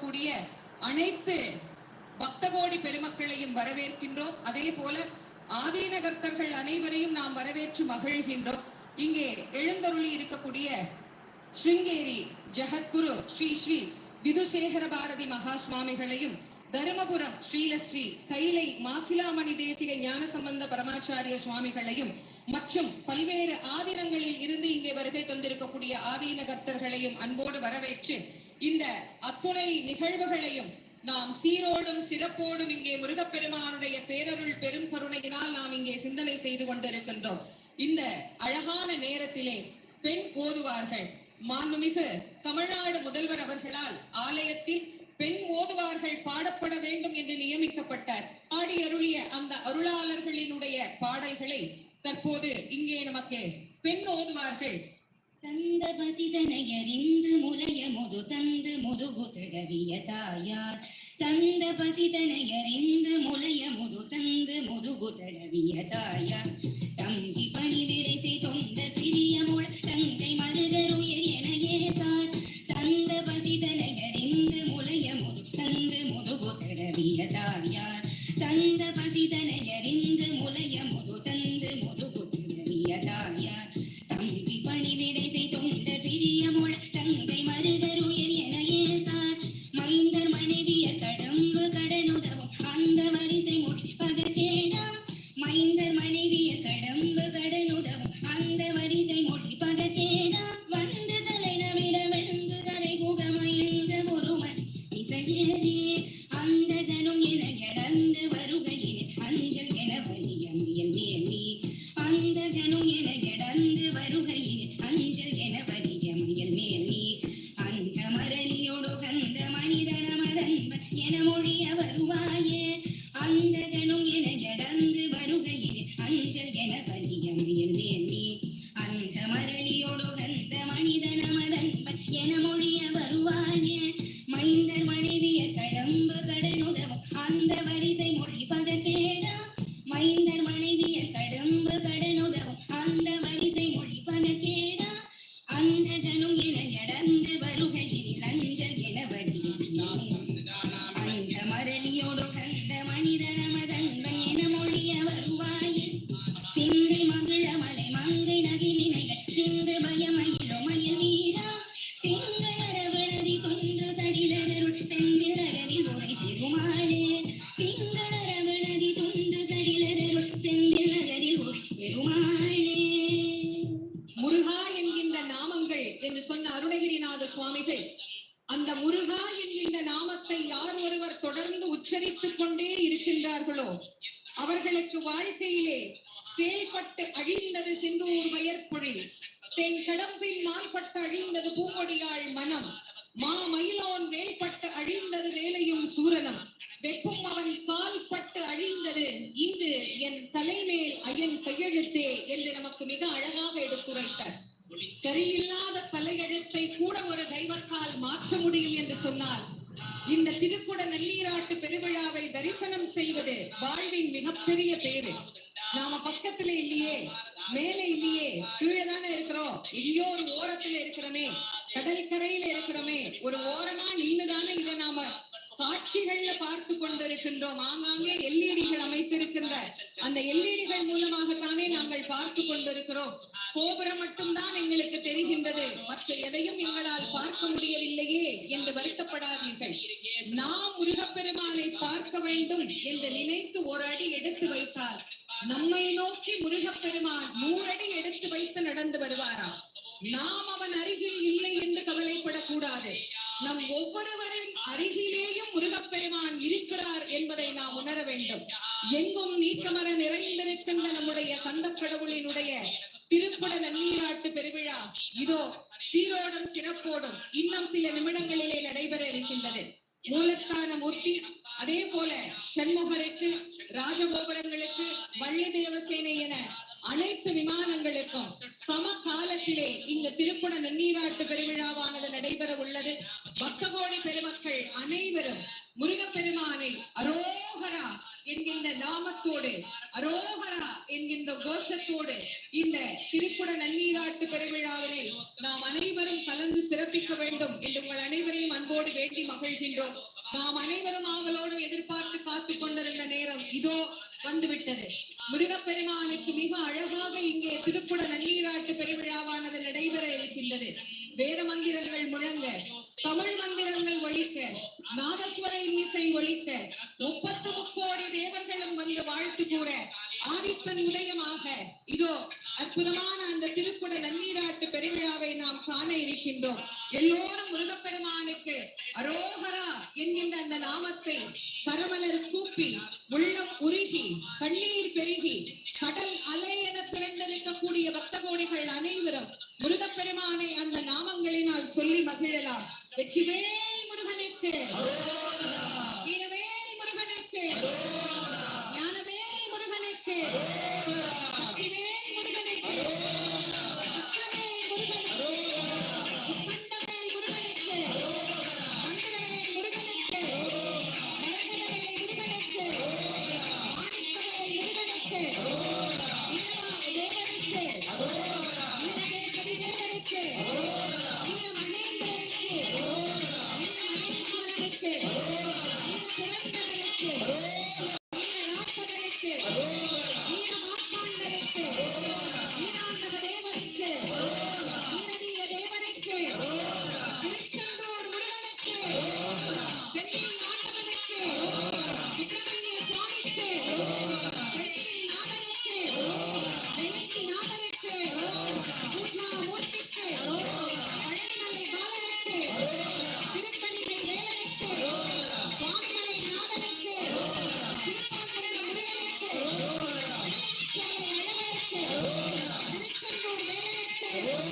இருக்கக்கூடிய அனைத்து பக்தகோடி பெருமக்களையும் வரவேற்கின்றோம். அதே போல ஆதீனகர்த்தர்கள் அனைவரையும் நாம் வரவேற்று மகிழ்கின்றோம். இங்கே எழுந்தருளி இருக்கக்கூடிய ஸ்ருங்கேரி ஜெகத்குரு ஸ்ரீ ஸ்ரீ விதுசேகர பாரதி மகா சுவாமிகளையும் தருமபுரம் ஸ்ரீலஸ்ரீ கைலை மாசிலாமணி தேசிக ஞான சம்பந்த பரமாச்சாரிய சுவாமிகளையும் மற்றும் பல்வேறு ஆதீனங்களில் இருந்து இங்கே வருகை தந்திருக்கக்கூடிய ஆதீன கர்த்தர்களையும் அன்போடு வரவேற்று இந்த அத்துணை நிகழ்வுகளையும் நாம் சீரோடும் சிறப்போடும் இங்கே முருகப்பெருமானுடைய பேரருள் பெரும் கருணையினால் நாம் இங்கே சிந்தனை செய்து கொண்டிருக்கின்றோம். இந்த அழகான நேரத்திலே பெண் ஓதுவார்கள். மாண்புமிகு தமிழ்நாடு முதல்வர் அவர்களால் ஆலயத்தில் பெண் ஓதுவார்கள் பாடப்பட வேண்டும் என்று நியமிக்கப்பட்டார். பாடி அருளிய அந்த அருளாளர்களினுடைய பாடல்களை தற்போது இங்கே நமக்கு பெண் ஓதுவார்கள். தந்த பசிதனையறிந்து முலைய முது தந்து முதுகு தடவிய தாயார். தந்த பசிதனையறிந்து முலைய முது தந்து முதுகு தடவிய தாயார். அவர்களுக்கு வாழ்க்கையிலே செயல்பட்டு அழிந்தது சிந்தூர் வயற்பொழில். தேன் கடம்பின் மால்பட்டு அழிந்தது பூங்கொடியாள் மனம். மா மயிலோன் வேல்பட்டு அழிந்தது வேலையும் சூரனம் வெப்பும் அவன் கால் பட்டு அழிந்தது இன்று என் தலைமேல் அயன் கையெழுத்தே என்று நமக்கு மிக அழகாக எடுத்துரைத்தார். சரியில்லாத தலையெழுத்தை கூட ஒரு தெய்வத்தால் மாற்ற முடியும் என்று சொன்னால் இந்த திரு தரிசனம் செய்வது வாழ்வின் மிகப்பெரிய பேரு நாம பக்கத்துல இல்லையே மேலே இல்லையே கீழே தானே இருக்கிறோம். எங்கேயோ ஒரு ஓரத்துல இருக்கிறோமே கடற்கரையில இருக்கிறோமே ஒரு ஓரமா நின்னுதானே இதை நாம காட்சிகள்ல பார்த்து கொண்டிருக்கின்றோம். ஆங்காங்கே எல்இடிகள் அமைத்திருக்கின்ற அந்த எல்இடிகள் மூலமாகத்தானே நாங்கள் பார்த்து கொண்டிருக்கிறோம். கோபுரம் மட்டும்தான் எங்களுக்கு தெரிகின்றது. மற்ற எதையும் எங்களால் பார்க்க முடியவில்லையே என்று வருத்தப்படாதீர்கள். நாம் பார்க்க வேண்டும் என்று நினைத்து ஒரு அடி எடுத்து வைத்தால் நம்மை நோக்கி முருகப்பெருமான் நூறடி எடுத்து வைத்து நடந்து வருவாராம் நாம் அவன் அருகில் இல்லை என்று கவலைப்படக்கூடாது. நம் ஒவ்வொருவரின் அருகிலேயும் முருகப்பெருமான் இருக்கிறார் என்பதை நாம் உணர வேண்டும். எங்கும் நீக்கமர நிறைந்திருக்கின்ற நம்முடைய கந்தக் கடவுளினுடைய திருக்குட நன்னீராட்டு பெருவிழா இதோ சீரோடும் சிறப்போடும் இன்னும் சில நிமிடங்களிலே நடைபெற இருக்கின்றது. மூலஸ்தான மூர்த்தி அதே போல சண்முகருக்கு ராஜகோபுரங்களுக்கு வள்ளி தேவசேனை என அனைத்து விமானங்களுக்கும் சம காலத்திலே இந்த திருக்குட நன்னீராட்டு பெருவிழாவானது நடைபெற உள்ளது. பக்தகோடி பெருமக்கள் அனைவரும் முருகப்பெருமானை அரோகரா என்கின்ற நாமத்தோடு அரோகரா என்கின்ற கோஷத்தோடு இந்த திருக்குட நன்னீராட்டு பெருவிழாவினை நாம் அனைவரும் கலந்து சிறப்பிக்க வேண்டும் என்று உங்கள் அனைவரையும் அன்போடு வேட்டி மகிழ்கின்றோம். நாம் அனைவரும் ஆவலோடு எதிர்பார்த்து காத்து கொண்டிருந்த நேரம் இதோ வந்துவிட்டது. முருகப்பெருமானுக்கு மிக அழகாக இங்கே திருப்புட நன்னீராட்டு பெருவிழாவானது நடைபெற இருக்கின்றது. வேத மந்திரங்கள் முழங்க தமிழ் மந்திரங்கள் ஒழிக்க நாதஸ்வர இசை ஒழிக்க முப்பத்து முக்கோடி தேவர்களும் வந்து வாழ்த்து கூற ஆதித்தன் உதய Yeah.